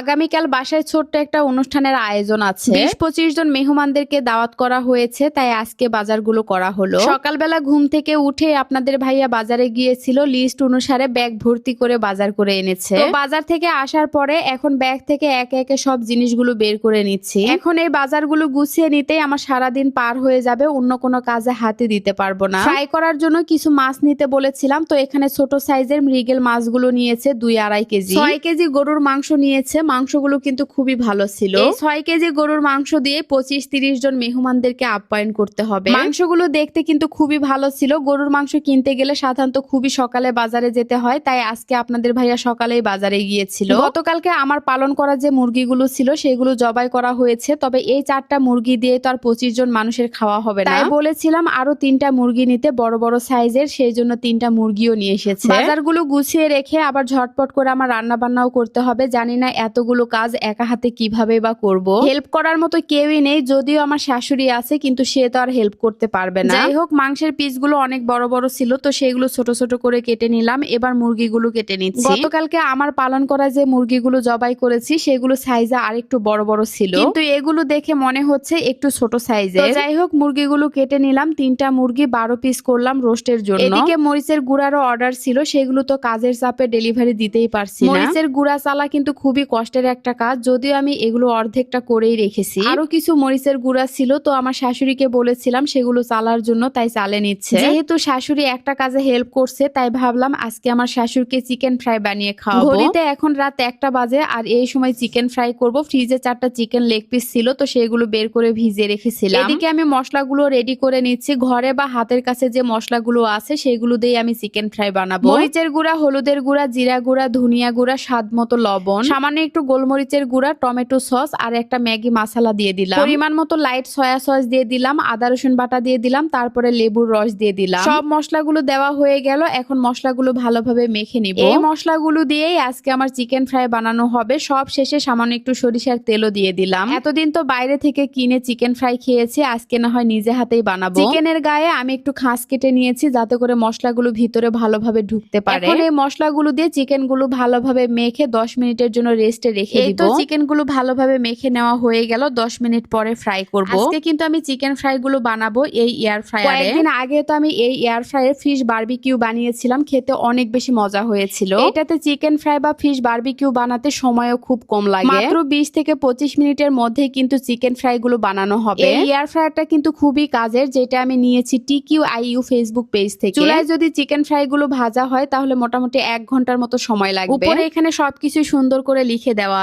আগামীকাল বাসায় ছোট্ট একটা অনুষ্ঠানের আয়োজন আছে। বিশ পঁচিশ জন মেহমানদেরকে দাওয়াত করা হয়েছে তাই আজকে বাজারগুলো করা হলো। সকালবেলা ঘুম থেকে উঠে আপনাদের ভাইয়া বাজারে গিয়েছিল লিস্ট অনুসারে ব্যাগ ভর্তি করে বাজার করে এনেছে। বাজার থেকে আসার পরে এখন ব্যাগ থেকে একে একে সব জিনিসগুলো বের করে নিচ্ছি। এখন এই বাজারগুলো গুছিয়ে নিতেই আমার সারাদিন পার হয়ে যাবে অন্য কোনো কাজে হাতে দিতে পারব না। ফ্রাই করার জন্য কিছু মাছ নিতে বলেছিলাম তো এখানে ছোট সাইজের মৃগেল মাছগুলো নিয়েছে দুই আড়াই কেজি। ছয় কেজি গরুর মাংস নিয়েছে মাংসগুলো কিন্তু খুবই ভালো ছিল। ছয় কেজি গরুর মাংস দিয়ে পঁচিশ তিরিশ জন মেহমানদেরকে আপ্যায়ন করতে হবে। মাংসগুলো দেখতে কিন্তু খুবই ভালো ছিল। গরুর মাংস কিনতে গেলে সাধারণত খুবই সকালে বাজারে যেতে হয়। তাই আজকে আপনাদের ভাইয়া সকালেই বাজারে গিয়েছিল। গতকালকে আমার পালন করা যে মুরগিগুলো ছিল সেগুলো জবাই করা হয়েছে। তবে এই চারটা মুরগি দিয়ে তো আর পঁচিশ জন মানুষের খাওয়া হবে না। তাই বলেছিলাম আরও তিনটা মুরগি নিতে বড় বড় সাইজের সেই জন্য তিনটা মুরগিও নিয়ে এসেছে। বাজারগুলো গুছিয়ে রেখে আবার ঝটপট করে আমার রান্না বান্নাও করতে হবে। জানি না এতগুলো কাজ একা হাতে কীভাবে বা করব? হেল্প করার মতো কেউই নেই যদিও আমার শাশুড়ি আছে কিন্তু সে তো আর হেল্প করতে পারবে না। যাই হোক মাংসের পিসগুলো অনেক বড় বড় ছিল তো সেগুলো ছোট ছোট করে কেটে নিলাম। এবার মুরগিগুলো কেটে নিচ্ছি। গতকালকে আমার পালন করা যে মুরগিগুলো জবাই করেছি সেগুলো সাইজে আরেকটু বড় বড় ছিল। কিন্তু এগুলো দেখে মনে হচ্ছে একটু ছোট সাইজের যাই হোক মুরগিগুলো কেটে নিলাম। তিনটা মুরগি বারো পিস করলাম রোস্টের জন্য। এদিকে মরিচের গুঁড়ারও অর্ডার ছিল সেগুলো তো কাজের চাপে ডেলিভারি দিতেই পারছি মরিচের গুঁড়া চালা কিন্তু খুবই কষ্টের একটা কাজ যদিও আমি এগুলো অর্ধেকটা করেই রেখেছি। আরও কিছু মরিচের গুঁড়া ছিল তো আমার শাশুড়িকে বলেছিলাম সেগুলো চালার জন্য তাই চালে নিচ্ছে। যেহেতু শাশুড়ি একটা কাজে হেল্প করছে তাই ভাবলাম আজকে আমার শাশুড়িকে চিকেন ফ্রাই বানিয়ে খাওয়াবো। ঘড়িতে এখন রাত একটা বাজে আর এই সময় চিকেন ফ্রাই করব। ফ্রিজে চারটা চিকেন লেগ পিস ছিল তো সেগুলো বের করে ভিজিয়ে রেখেছিলাম। এদিকে আমি মশলাগুলো রেডি করে নিচ্ছি। ঘরে বা হাতের কাছে যে মশলাগুলো আছে সেগুলো দিয়ে আমি চিকেন ফ্রাই বানাবো। মরিচের গুঁড়া হলুদের গুঁড়া জিরা গুঁড়া ধনিয়া গুঁড়া স্বাদ মতো লবণ। সামান্য একটু গোলমরিচের গুঁড়া টমেটো সস আর একটা ম্যাগি মশলা দিয়ে দিলাম। পরিমাণ মতো লাইট সয়া সস দিয়ে দিলাম আদা রসুন বাটা দিয়ে দিলাম তারপরে লেবুর রস দিয়ে দিলাম। সব মশলাগুলো দেওয়া হয়ে গেল এখন মশলাগুলো ভালোভাবে মেখে নিব। এই মশলাগুলো দিয়েই আজকে আমার চিকেন ফ্রাই বানানো হবে। সব শেষে সামান্য একটু সরিষার তেলও দিয়ে দিলাম। এতদিন তো বাইরে থেকে কিনে চিকেন ফ্রাই খেয়েছি আজকে না হয় নিজে হাতেই বানাবো। চিকেনের গায়ে আমি একটু খাস কেটে নিয়েছি যাতে করে মশলাগুলো ভিতরে ভালোভাবে ঢুকতে পারে। এখন এই মশলাগুলো দিয়ে চিকেনগুলো ভালোভাবে মেখে দশ মিনিটের জন্য রেস্টে রেখে দিব এই তো চিকেনগুলো ভালোভাবে মেখে নেওয়া হয়ে গেল। দশ মিনিট পরে ফ্রাই করব। আজকে কিন্তু আমি চিকেন ফ্রাই গুলো বানাবো এই এয়ার ফ্রায়ারে কয়েকদিন আগে তো আমি এই এয়ার ফ্রায়ার ফিশ বারবিকিউ বানিয়েছিলাম। খেতে অনেক বেশি মজা হয়েছিল। এটাতে চিকেন ফ্রাই বা ফিশ বারবিকিউ বানাতে সময়ও খুব কম লাগে। মাত্র বিশ থেকে পঁচিশ মিনিটের মধ্যে কিন্তু চিকেন ফ্রাই গুলো বানানো হবে। এই এয়ার ফ্রায়ারটা কিন্তু খুবই কাজের যেটা আমি নিয়েছি টিকিউ আইইউ ফেসবুক পেজ থেকে। চুলায় যদি চিকেন ফ্রাই গুলো ভাজা হয় তাহলে মোটামুটি এক ঘণ্টার মতো সময় লাগবে। উপরে এখানে সবকিছু সুন্দর করে লিখে দেওয়া